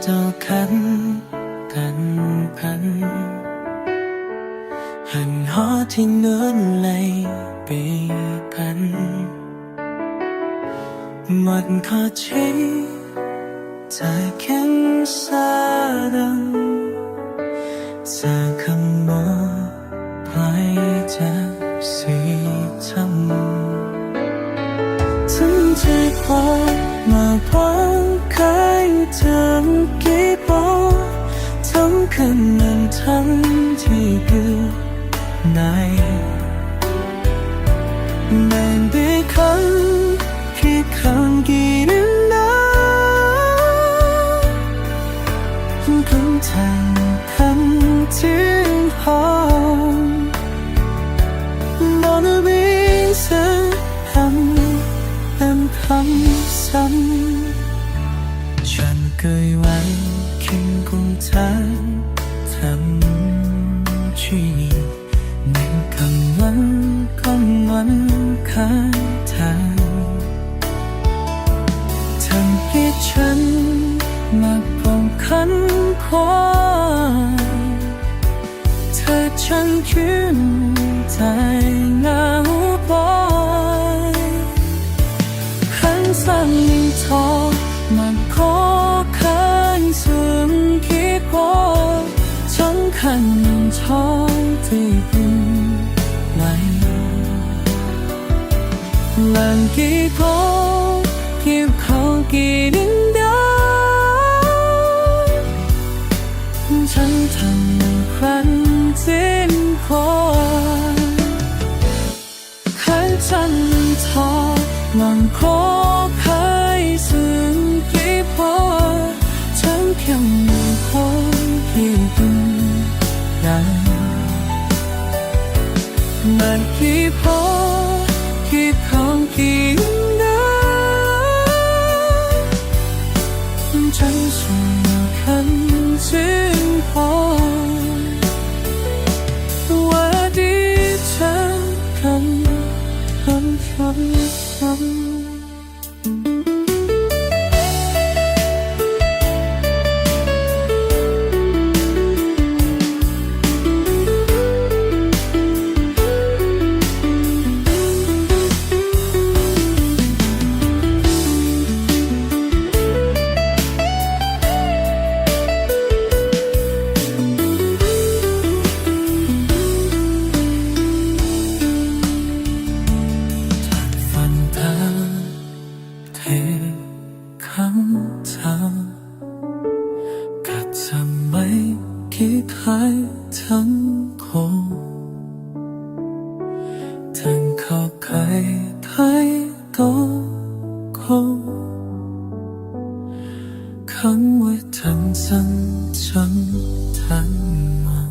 cho khăn cằn khăn hẳn hó thì nước lây bị cắn một khó chế จะเข็นส ทำกี่ปอทั้งคืนนั้นทั้งที่อยู่ในแม่นดีคันที่คัน 送他沉去你，能看น看完看他，ทำให้ฉันมาพงคันควาเธอฉันงคืนใจเหงาบอยคันสั่งทอมาขอคันสุด นดาฉันทำครั้นสิ้นพอขันฉันทอหวังขอใค ได้มันกี่พอกี่ของกี่ได้ฉันส่งคันายทั้งคงทั้งเข้าใครไทยก็คงคำไว้ทั้งสังทั้งทั้งมา